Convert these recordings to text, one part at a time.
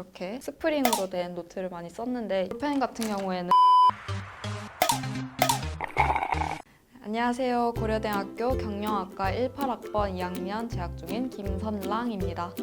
이렇게 스프링으로 된 노트를 많이 썼는데 볼펜 같은 경우에는 안녕하세요. 고려대학교 경영학과 18학번 2학년 재학 중인 김선랑입니다.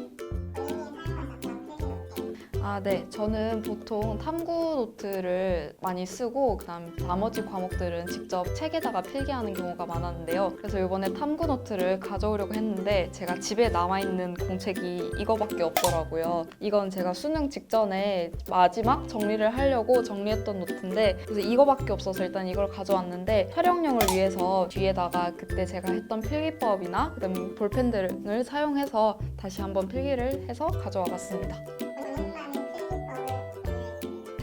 아, 네. 저는 보통 탐구 노트를 많이 쓰고 그다음 나머지 과목들은 직접 책에다가 필기하는 경우가 많았는데요. 그래서 이번에 탐구 노트를 가져오려고 했는데 제가 집에 남아 있는 공책이 이거밖에 없더라고요. 이건 제가 수능 직전에 마지막 정리를 하려고 정리했던 노트인데 그래서 이거밖에 없어서 일단 이걸 가져왔는데 촬영용을 위해서 뒤에다가 그때 제가 했던 필기법이나 그다음 볼펜들을 사용해서 다시 한번 필기를 해서 가져와 봤습니다.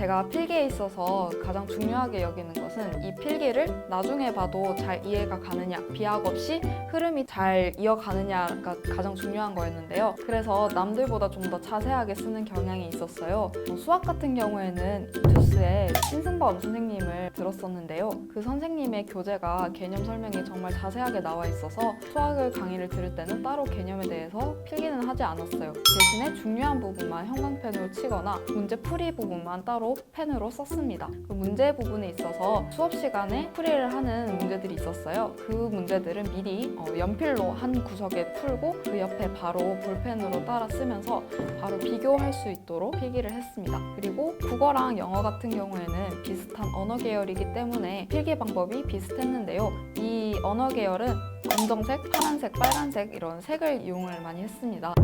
제가 필기에 있어서 가장 중요하게 여기는 것은 이 필기를 나중에 봐도 잘 이해가 가느냐, 비약 없이 흐름이 잘 이어가느냐가 가장 중요한 거였는데요. 그래서 남들보다 좀 더 자세하게 쓰는 경향이 있었어요. 어, 수학 같은 경우에는 이투스의 신승범 선생님을 들었었는데요. 그 선생님의 교재가 개념 설명이 정말 자세하게 나와 있어서 수학을 강의를 들을 때는 따로 개념에 대해서 필기는 하지 않았어요. 대신에 중요한 부분만 형광펜으로 치거나 문제 풀이 부분만 따로 펜으로 썼습니다. 그 문제 부분에 있어서 수업 시간에 풀이를 하는 문제들이 있었어요. 그 문제들은 미리 어, 연필로 한 구석에 풀고 그 옆에 바로 볼펜으로 따라 쓰면서 바로 비교할 수 있도록 필기를 했습니다. 그리고 국어랑 영어 같은 경우에는 비슷한 언어 계열이기 때문에 필기 방법이 비슷했는데요. 이 언어 계열은 검정색, 파란색, 빨간색 이런 색을 이용을 많이 했습니다.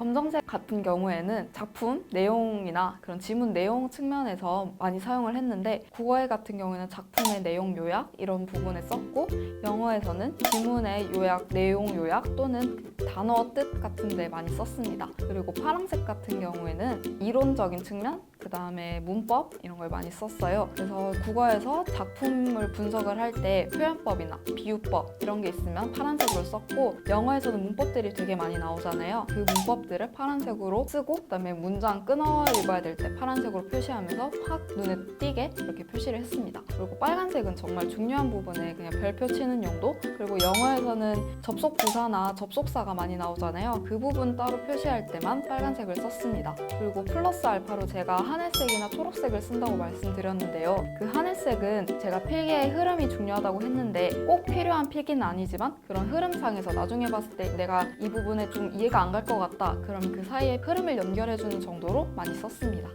검정색 같은 경우에는 작품 내용이나 그런 지문 내용 측면에서 많이 사용을 했는데 국어에 같은 경우에는 작품의 내용 요약 이런 부분에 썼고 영어에서는 지문의 요약, 내용 요약 또는 단어 뜻 같은 데 많이 썼습니다. 그리고 파란색 같은 경우에는 이론적인 측면 그 다음에 문법 이런 걸 많이 썼어요. 그래서 국어에서 작품을 분석을 할 때 표현법이나 비유법 이런 게 있으면 파란색으로 썼고 영어에서는 문법들이 되게 많이 나오잖아요. 그 문법들을 파란색으로 쓰고 그다음에 문장 끊어 읽어야 될 때 파란색으로 표시하면서 확 눈에 띄게 이렇게 표시를 했습니다. 그리고 빨간색은 정말 중요한 부분에 그냥 별표 치는 용도 그리고 영어에서는 접속 부사나 접속사가 많이 나오잖아요. 그 부분 따로 표시할 때만 빨간색을 썼습니다. 그리고 플러스 알파로 제가 하늘색이나 초록색을 쓴다고 말씀드렸는데요. 그 하늘색은 제가 필기의 흐름이 중요하다고 했는데 꼭 필요한 필기는 아니지만 그런 흐름상에서 나중에 봤을 때 내가 이 부분에 좀 이해가 안 갈 것 같다. 그럼 그 사이에 흐름을 연결해주는 정도로 많이 썼습니다.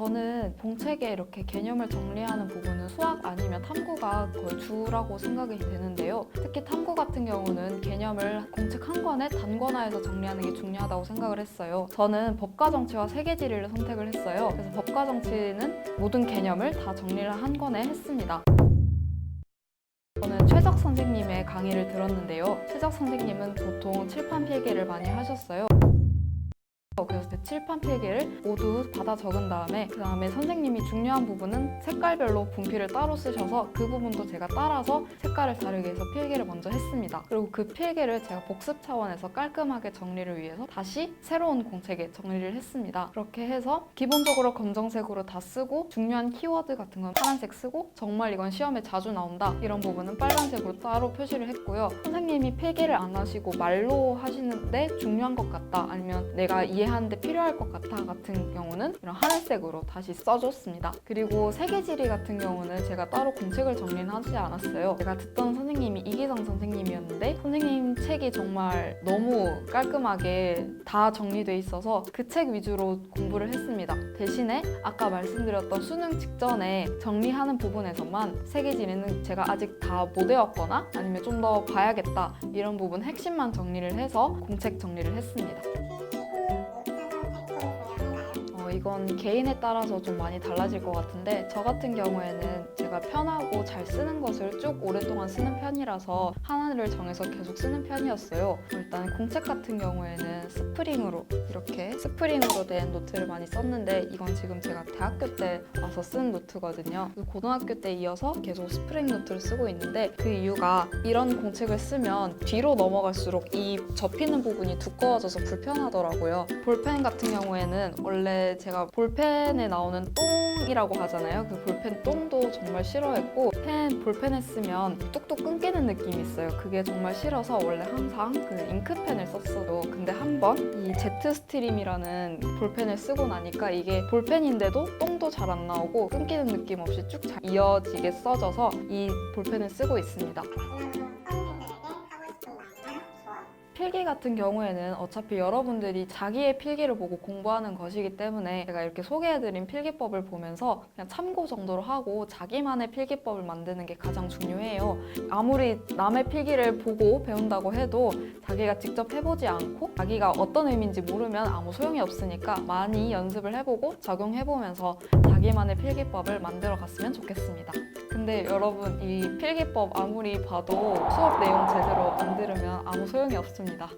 네, 저는 공책에 이렇게 개념을 정리하는 부분은 수학 아니면 탐구가 거의 주라고 생각이 되는데요. 특히 탐구 같은 경우는 개념을 공책 한 권에 단권화해서 정리하는 게 중요하다고 생각을 했어요. 저는 법과 정치와 세계 지리를 선택을 했어요. 그래서 법과 정치는 모든 개념을 다 정리를 한 권에 했습니다. 저는 최적 선생님의 강의를 들었는데요. 최적 선생님은 보통 칠판 필기를 많이 하셨어요. 그래서 그 칠판 필기를 모두 받아 적은 다음에 그 다음에 선생님이 중요한 부분은 색깔별로 분필을 따로 쓰셔서 그 부분도 제가 따라서 색깔을 다르게 해서 필기를 먼저 했습니다. 그리고 그 필기를 제가 복습 차원에서 깔끔하게 정리를 위해서 다시 새로운 공책에 정리를 했습니다. 그렇게 해서 기본적으로 검정색으로 다 쓰고 중요한 키워드 같은 건 파란색 쓰고 정말 이건 시험에 자주 나온다 이런 부분은 빨간색으로 따로 표시를 했고요. 선생님이 필기를 안 하시고 말로 하시는데 중요한 것 같다 아니면 내가 이해 하는데 필요할 것 같아 같은 경우는 이런 하늘색으로 다시 써줬습니다. 그리고 세계지리 같은 경우는 제가 따로 공책을 정리는 하지 않았어요. 제가 듣던 선생님이 이기성 선생님이었는데 선생님 책이 정말 너무 깔끔하게 다 정리돼 있어서 그 책 위주로 공부를 했습니다. 대신에 아까 말씀드렸던 수능 직전에 정리하는 부분에서만 세계지리는 제가 아직 다 못 외웠거나 아니면 좀 더 봐야겠다 이런 부분 핵심만 정리를 해서 공책 정리를 했습니다. 이건 개인에 따라서 좀 많이 달라질 것 같은데 저 같은 경우에는 제가 편하고 잘 쓰는 것을 쭉 오랫동안 쓰는 편이라서 하나를 정해서 계속 쓰는 편이었어요. 일단 공책 같은 경우에는 스프링으로 이렇게 스프링으로 된 노트를 많이 썼는데 이건 지금 제가 대학교 때 와서 쓴 노트거든요. 그래서 고등학교 때 이어서 계속 스프링 노트를 쓰고 있는데 그 이유가 이런 공책을 쓰면 뒤로 넘어갈수록 이 접히는 부분이 두꺼워져서 불편하더라고요. 볼펜 같은 경우에는 원래 제가 볼펜에 나오는 똥이라고 하잖아요. 그 볼펜 똥도 정말 정말 싫어했고 펜 볼펜에 쓰면 뚝뚝 끊기는 느낌이 있어요. 그게 정말 싫어서 원래 항상 그 잉크펜을 썼어도 근데 한 번이 제트 스트림이라는 볼펜을 쓰고 나니까 이게 볼펜인데도 똥도 잘 안 나오고 끊기는 느낌 없이 쭉잘 이어지게 써져서 이 볼펜을 쓰고 있습니다. 필기 같은 경우에는 어차피 여러분들이 자기의 필기를 보고 공부하는 것이기 때문에 제가 이렇게 소개해드린 필기법을 보면서 그냥 참고 정도로 하고 자기만의 필기법을 만드는 게 가장 중요해요. 아무리 남의 필기를 보고 배운다고 해도 자기가 직접 해보지 않고 자기가 어떤 의미인지 모르면 아무 소용이 없으니까 많이 연습을 해보고 적용해보면서 자기만의 필기법을 만들어 갔으면 좋겠습니다. 근데 여러분 이 필기법 아무리 봐도 수업 내용 제대로 안 들으면 아무 소용이 없습니다.